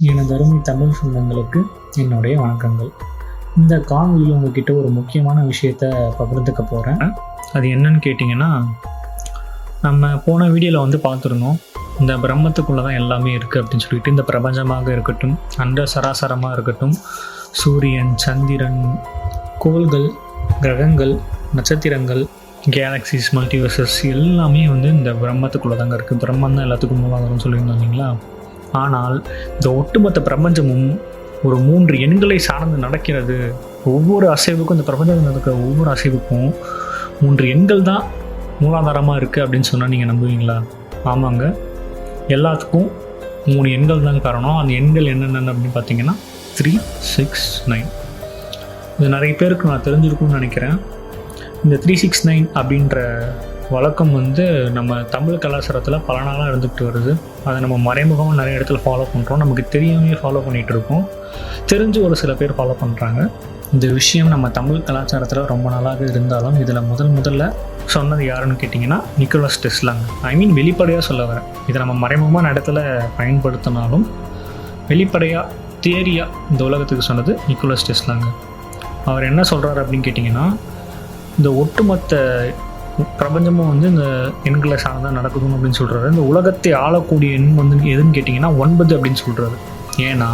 எனது அருமை தமிழ் சொந்தங்களுக்கு என்னுடைய வணக்கங்கள். இந்த காணொலியில் உங்ககிட்ட ஒரு முக்கியமான விஷயத்த பகிர்ந்துக்க போகிறேன் அது என்னன்னு கேட்டிங்கன்னா நம்ம போன வீடியோவில் வந்து பார்த்துருந்தோம். இந்த பிரம்மத்துக்குள்ளே தான் எல்லாமே இருக்குது அப்படின்னு சொல்லிட்டு இந்த பிரபஞ்சமாக இருக்கட்டும் அந்த சராசரமாக இருக்கட்டும் சூரியன் சந்திரன் கோள்கள் கிரகங்கள் நட்சத்திரங்கள் கேலக்சிஸ் மல்டிவர்சஸ் எல்லாமே வந்து இந்த பிரம்மத்துக்குள்ளே தாங்க இருக்குது பிரம்மன் தான் எல்லாத்துக்கும் மூலாதாரம் சொல்லியிருந்தோம் இல்லைங்களா? ஆனால் இந்த ஒட்டுமொத்த பிரபஞ்சமும் ஒரு மூன்று எண்களை சார்ந்து நடக்கிறது. ஒவ்வொரு அசைவுக்கும் இந்த பிரபஞ்சத்தில் நடக்கிற ஒவ்வொரு அசைவுக்கும் மூன்று எண்கள் தான் மூலாதாரமாக இருக்குது அப்படின்னு சொன்னால் நீங்கள் நம்புவீங்களா? ஆமாங்க. எல்லாத்துக்கும் மூணு எண்கள் தான் காரணம். அந்த எண்கள் என்னென்ன அப்படின்னு பார்த்தீங்கன்னா த்ரீ சிக்ஸ் நைன் இது நிறைய பேருக்கு நான் தெரிஞ்சிருக்கும்னு நினைக்கிறேன். இந்த த்ரீ சிக்ஸ் நைன் அப்படின்ற வழக்கம் வந்து நம்ம தமிழ் கலாச்சாரத்தில் பல நாளாக இருந்துகிட்டு வருது. அதை நம்ம மறைமுகமாக நிறைய இடத்துல ஃபாலோ பண்ணுறோம் நமக்கு தெரியாமே ஃபாலோ பண்ணிகிட்டு இருக்கோம். தெரிஞ்சு ஒரு சில பேர் ஃபாலோ பண்ணுறாங்க இந்த விஷயம் நம்ம தமிழ் கலாச்சாரத்தில் ரொம்ப நாளாக இருந்தாலும் இதில் முதல் முதல்ல சொன்னது யாருன்னு கேட்டிங்கன்னா நிக்கோலஸ் டெஸ்லாங்க. ஐ மீன் வெளிப்படையாக சொல்ல வரேன். இதை நம்ம மறைமுகமான இடத்துல பயன்படுத்தினாலும் வெளிப்படையாக தியரியாக இந்த உலகத்துக்கு சொன்னது நிக்கோலஸ் டெஸ்லாங்க. அவர் என்ன சொல்கிறாரு அப்படின்னு கேட்டிங்கன்னா இந்த ஒட்டுமொத்த பிரபஞ்சமும் வந்து இந்த எண்களை சார்ந்தான் நடக்குதுன்னு அப்படின்னு சொல்கிறாரு இந்த உலகத்தை ஆளக்கூடிய எண் வந்து எதுன்னு கேட்டிங்கன்னா ஒன்பது அப்படின்னு சொல்கிறாரு ஏன்னா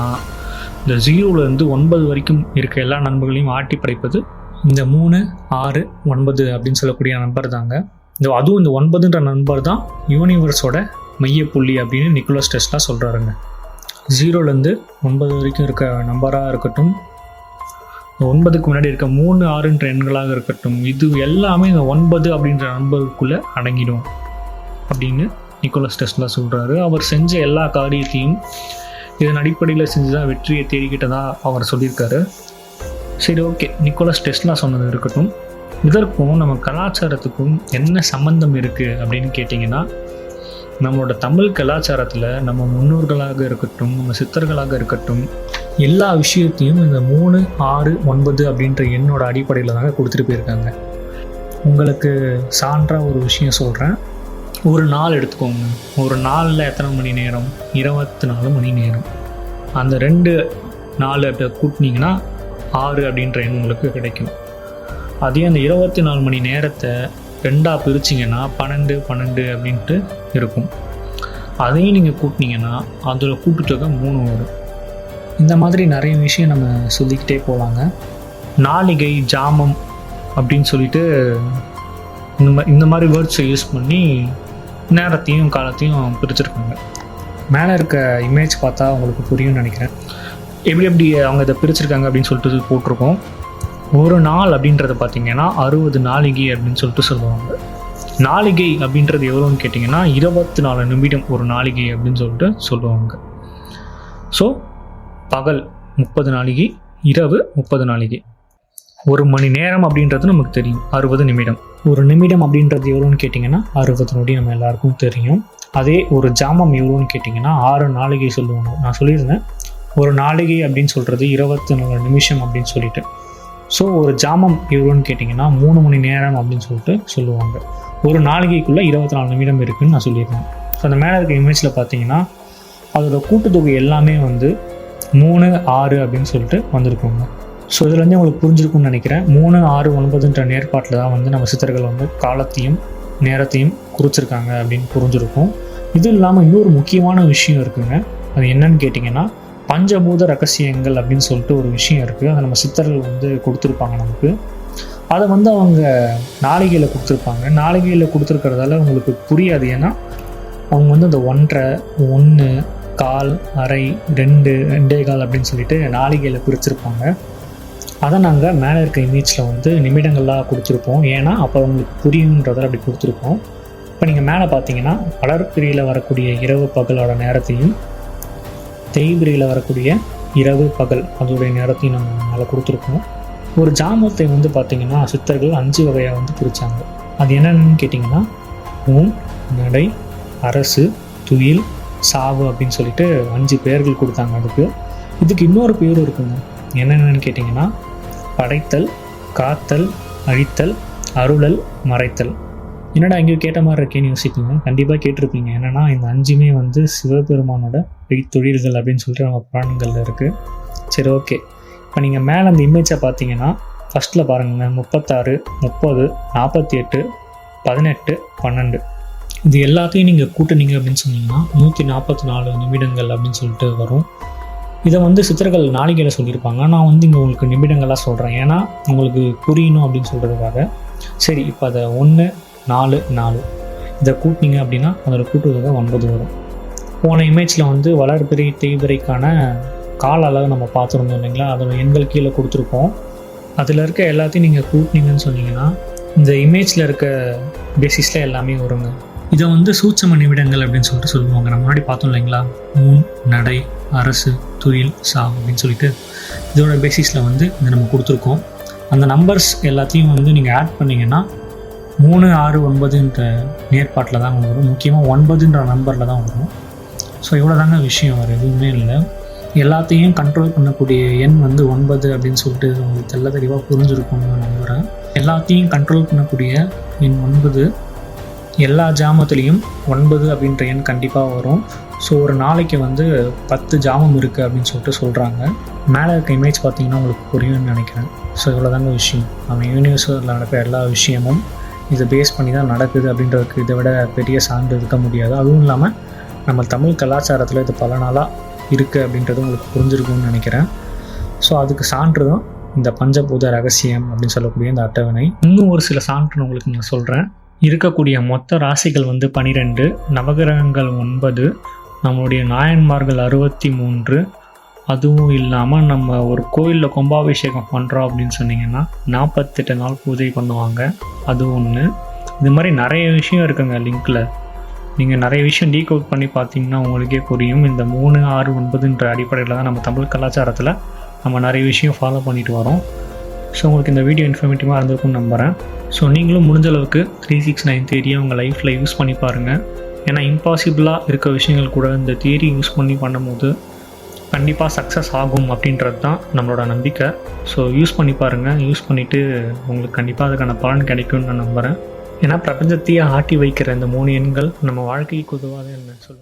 இந்த ஜீரோலேருந்து ஒன்பது வரைக்கும் இருக்க எல்லா நண்பர்களையும் ஆட்டி படைப்பது இந்த மூணு ஆறு ஒன்பது அப்படின்னு சொல்லக்கூடிய நண்பர் தாங்க. இந்த அதுவும் இந்த ஒன்பதுன்ற நண்பர் தான் யூனிவர்ஸோட மையப்புள்ளி அப்படின்னு நிக்கோலஸ் டெஸ்ட்லாம் சொல்கிறாருங்க ஜீரோலேருந்து ஒன்பது வரைக்கும் இருக்க நம்பராக இருக்கட்டும் ஒன்பதுக்கு முன்னாடி இருக்க மூணு ஆறுன்ற எண்களாக இருக்கட்டும் இது எல்லாமே இந்த ஒன்பது அப்படின்ற நம்பருக்குள்ளே அடங்கிடும் அப்படின்னு நிக்கோலஸ் டெஸ்ட்லாம் சொல்கிறாரு அவர் செஞ்ச எல்லா காரியத்தையும் இதன் அடிப்படையில் செஞ்சு தான் வெற்றியை தேடிக்கிட்டதாக அவர் சொல்லியிருக்காரு. சரி ஓகே. நிக்கோலஸ் டெஸ்ட்லாம் சொன்னது இருக்கட்டும். இதற்கும் நம்ம கலாச்சாரத்துக்கும் என்ன சம்பந்தம் இருக்குது அப்படின்னு கேட்டிங்கன்னா நம்மளோட தமிழ் கலாச்சாரத்தில் நம்ம முன்னோர்களாக இருக்கட்டும் நம்ம சித்தர்களாக இருக்கட்டும் எல்லா விஷயத்தையும் இந்த மூணு ஆறு ஒன்பது அப்படின்ற எண்ணோட அடிப்படையில் தாங்க கொடுத்துட்டு போயிருக்காங்க. உங்களுக்கு சான்றாக ஒரு விஷயம் சொல்கிறேன் ஒரு நாள் எடுத்துக்கோங்க. ஒரு நாளில் எத்தனை மணி நேரம்? இருபத்தி நாலு மணி நேரம். அந்த ரெண்டு நாலு அப்படி கூட்டினீங்கன்னா ஆறு அப்படின்ற எண் உங்களுக்கு கிடைக்கும். அதே அந்த இருபத்தி நாலு மணி நேரத்தை ரெண்டாக பிரிச்சிங்கன்னா பன்னெண்டு பன்னெண்டு அப்படின்ட்டு இருக்கும். அதையும் நீங்கள் கூட்டினீங்கன்னா அதில் கூட்டுத்தொகை மூணு வரும். இந்த மாதிரி நிறைய விஷயம் நம்ம சொல்லிக்கிட்டே போகலாங்க நாளிகை ஜாமம் அப்படின்னு சொல்லிட்டு இந்த மா இந்த மாதிரி வேர்ட்ஸை யூஸ் பண்ணி நேரத்தையும் காலத்தையும் பிரிச்சிருக்காங்க. மேலே இருக்க இமேஜ் பார்த்தா உங்களுக்கு புரியும்னு நினைக்கிறேன். எப்படி எப்படி அவங்க இதை பிரிச்சிருக்காங்க அப்படின்னு சொல்லிட்டு போட்டிருக்கோம். ஒரு நாள் அப்படின்றத பார்த்தீங்கன்னா அறுபது நாளிகை அப்படின்னு சொல்லிட்டு சொல்லுவாங்க. நாளிகை அப்படின்றது எவ்வளோன்னு கேட்டிங்கன்னா இருபத்தி நாலு நிமிடம் ஒரு நாளிகை அப்படின்னு சொல்லிட்டு சொல்லுவாங்க. ஸோ பகல் முப்பது நாளைக்கு இரவு முப்பது நாளைக்கு ஒரு மணி நேரம் அப்படின்றது நமக்கு தெரியும். அறுபது நிமிடம். ஒரு நிமிடம் அப்படின்றது எவ்வளோன்னு கேட்டிங்கன்னா அறுபது நொடி நம்ம எல்லாருக்கும் தெரியும். அதே ஒரு ஜாமம் எவ்வளோன்னு கேட்டிங்கன்னா ஆறு நாளைக்கு சொல்லுவோம் நான் சொல்லியிருந்தேன். ஒரு நாளிகை அப்படின்னு சொல்கிறது இருபத்தி நாலு நிமிஷம் அப்படின்னு சொல்லிட்டு. ஸோ ஒரு ஜாமம் எவ்வளோன்னு கேட்டிங்கன்னா மூணு மணி நேரம் அப்படின்னு சொல்லிட்டு சொல்லுவாங்க. ஒரு நாளிகைக்குள்ளே இருபத்தி நாலு நிமிடம் இருக்குதுன்னு நான் சொல்லியிருந்தேன். ஸோ அந்த மேலே இருக்க இமேஜில் பார்த்தீங்கன்னா அதோட கூட்டுத்தொகை எல்லாமே வந்து மூணு ஆறு அப்படின்னு சொல்லிட்டு வந்திருக்கோங்க. ஸோ இதுலேருந்து உங்களுக்கு புரிஞ்சிருக்கும்னு நினைக்கிறேன். மூணு ஆறு ஒன்பதுன்ற நேர்பாட்டில் தான் வந்து நம்ம சித்தர்கள் வந்து காலத்தையும் நேரத்தையும் குறிச்சிருக்காங்க அப்படின்னு புரிஞ்சிருக்கும். இது இல்லாமல் இன்னொரு முக்கியமான விஷயம் இருக்குங்க. அது என்னன்னு கேட்டிங்கன்னா பஞ்சபூத ரகசியங்கள் அப்படின்னு சொல்லிட்டு ஒரு விஷயம் இருக்குது அதை நம்ம சித்தர்கள் வந்து கொடுத்துருப்பாங்க நமக்கு. அதை வந்து அவங்க நாளிகையில் கொடுத்துருப்பாங்க. நாளிகையில் கொடுத்துருக்கிறதால உங்களுக்கு புரியாது. ஏன்னா அவங்க வந்து அந்த ஒன்றரை ஒன்று கால் அரை ரெண்டு ரெண்டே கால் அப்படின்னு சொல்லிட்டு நாளிகையில் பிரிச்சிருப்பாங்க. அதை நாங்கள் மேலே இருக்க இமேஜில் வந்து நிமிடங்களாக கொடுத்துருப்போம். ஏன்னா அப்போ உங்களுக்கு புரியுன்றதை அப்படி கொடுத்துருப்போம். இப்போ நீங்கள் மேலே பார்த்தீங்கன்னா வளர்பிரியில் வரக்கூடிய இரவு பகலோட நேரத்தையும் தேய்பிரியில் வரக்கூடிய இரவு பகல் அதோடைய நேரத்தையும் நம்ம மேலே கொடுத்துருக்கோம் ஒரு ஜாமத்தை வந்து பார்த்திங்கன்னா சித்தர்கள் அஞ்சு வகையாக வந்து பிரித்தாங்க அது என்னென்னு கேட்டிங்கன்னா ஊன் நடை அரசு துயில் சாவு அப்படின்னு சொல்லிட்டு அஞ்சு பெயர்கள் கொடுத்தாங்க அதுக்கு. இதுக்கு இன்னொரு பேர் இருக்குங்க. என்னென்னு கேட்டிங்கன்னா படைத்தல் காத்தல் அழித்தல் அருளல் மறைத்தல். என்னடா இங்கே கேட்ட மாதிரி இருக்கேன்னு யோசிப்பீங்க? கண்டிப்பாக கேட்டிருப்பீங்க. என்னன்னா இந்த அஞ்சுமே வந்து சிவபெருமானோட தொழில்கள் அப்படின்னு சொல்லிட்டு நம்ம புராணங்களில் இருக்குது சரி ஓகே. இப்போ நீங்கள் மேலே அந்த இமேஜை பார்த்தீங்கன்னா ஃபஸ்ட்டில் பாருங்கள் முப்பத்தாறு முப்பது நாற்பத்தி எட்டு பதினெட்டு பன்னெண்டு. இது எல்லாத்தையும் நீங்கள் கூட்டினீங்க அப்படின்னு சொன்னீங்கன்னா நூற்றி நாற்பத்தி நாலு நிமிடங்கள் அப்படின்னு சொல்லிட்டு வரும். இதை வந்து சித்தர்கள் நாளிகையில் சொல்லியிருப்பாங்க. நான் வந்து இங்கே உங்களுக்கு நிமிடங்களாக சொல்கிறேன் ஏன்னா உங்களுக்கு புரியணும் அப்படின்னு சொல்கிறதுக்காக சரி இப்போ அதை ஒன்று நாலு நாலு. இதை கூட்டினீங்க அப்படின்னா அதோட கூட்டுவதை ஒன்பது வரும். போன இமேஜில் வந்து வளர்பிறை தேய்பிறைக்கான கால அளவு நம்ம பார்த்துருந்தோம் இல்லைங்களா? அதோட எண்கள் கீழே கொடுத்துருக்கோம். அதில் இருக்க எல்லாத்தையும் நீங்கள் கூட்டினீங்கன்னு சொன்னீங்கன்னா இந்த இமேஜில் இருக்க பேசிஸில் எல்லாமே வருங்க. இதை வந்து சூட்சம நிமிடங்கள் அப்படின்னு சொல்லிட்டு சொல்லுவாங்க. நம்ம முன்னாடி பார்த்தோம் இல்லைங்களா? மூன் நடை அரசு துயில் சா அப்படின்னு சொல்லிட்டு இதோட பேசிஸில் வந்து இந்த நம்ம கொடுத்துருக்கோம். அந்த நம்பர்ஸ் எல்லாத்தையும் வந்து நீங்கள் ஆட் பண்ணிங்கன்னா மூணு ஆறு ஒன்பதுன்ற நேர்பாட்டில் தான் வரும். முக்கியமாக ஒன்பதுன்ற நம்பரில் தான் வரும். ஸோ இவ்வளோ தாங்க விஷயம். வேறு எதுவுமே இல்லை. எல்லாத்தையும் கண்ட்ரோல் பண்ணக்கூடிய எண் வந்து ஒன்பது அப்படின்னு சொல்லிட்டு உங்களுக்கு தெல்ல தெளிவாக புரிஞ்சிருக்கும்னு நான் நம்புகிறேன் எல்லாத்தையும் கண்ட்ரோல் பண்ணக்கூடிய எண் ஒன்பது. எல்லா ஜாமத்துலேயும் ஒன்பது அப்படின்ற எண் கண்டிப்பாக வரும். ஸோ ஒரு நாளைக்கு வந்து பத்து ஜாமம் இருக்குது அப்படின்னு சொல்லிட்டு சொல்கிறாங்க மேலே இருக்க இமேஜ் பார்த்தீங்கன்னா உங்களுக்கு புரியும்னு நினைக்கிறேன். ஸோ இவ்வளோதாங்க விஷயம். நம்ம யூனிவர்ஸில் நடக்கிற எல்லா விஷயமும் இதை பேஸ் பண்ணி தான் நடக்குது அப்படின்றதுக்கு இதை விட பெரிய சான்று இருக்க முடியாது. அதுவும் இல்லாமல் நம்ம தமிழ் கலாச்சாரத்தில் இது பல நாளாக இருக்குது அப்படின்றது உங்களுக்கு புரிஞ்சிருக்கும்னு நினைக்கிறேன். ஸோ அதுக்கு சான்று தான் இந்த பஞ்சபூத ரகசியம் அப்படின்னு சொல்லக்கூடிய இந்த அட்டவணை. இன்னும் ஒரு சில சான்று உங்களுக்கு நான் சொல்கிறேன் இருக்கக்கூடிய மொத்த ராசிகள் வந்து பனிரெண்டு நவகிரகங்கள் ஒன்பது நம்மளுடைய நாயன்மார்கள் அறுபத்தி மூன்று அதுவும் இல்லாமல் நம்ம ஒரு கோயிலில் கும்பாபிஷேகம் பண்ணுறோம் அப்படின்னு சொன்னீங்கன்னா நாற்பத்தெட்டு நாள் பூஜை பண்ணுவாங்க. அது ஒன்று இது மாதிரி நிறைய விஷயம் இருக்குங்க லிங்க்கில் நீங்கள் நிறைய விஷயம் டீக் அவுட் பண்ணி பார்த்தீங்கன்னா உங்களுக்கே புரியும். இந்த மூணு ஆறு ஒன்பதுன்ற அடிப்படையில் தான் நம்ம தமிழ் கலாச்சாரத்தில் நம்ம நிறைய விஷயம் ஃபாலோ பண்ணிட்டு வரோம். ஸோ உங்களுக்கு இந்த வீடியோ இன்ஃபர்மேட்டிவாக இருந்திருக்கும்னு நம்புகிறேன் ஸோ நீங்களும் முடிஞ்ச அளவுக்கு த்ரீ சிக்ஸ் நைன் தேரியை உங்கள் லைஃப்பில் யூஸ் பண்ணி பாருங்கள் ஏன்னா இம்பாசிபிளாக இருக்க விஷயங்கள் கூட இந்த தியரி யூஸ் பண்ணி பண்ணும்போது கண்டிப்பாக சக்ஸஸ் ஆகும் அப்படின்றது தான் நம்மளோட நம்பிக்கை. ஸோ யூஸ் பண்ணி பாருங்கள் யூஸ் பண்ணிவிட்டு உங்களுக்கு கண்டிப்பாக அதுக்கான பலன் கிடைக்கும்னு நான் நம்புகிறேன் ஏன்னா பிரபஞ்சத்தையே ஆட்டி வைக்கிற இந்த மூணு எண்கள் நம்ம வாழ்க்கைக்கு உதவாது என்ன சொல்லுங்கள்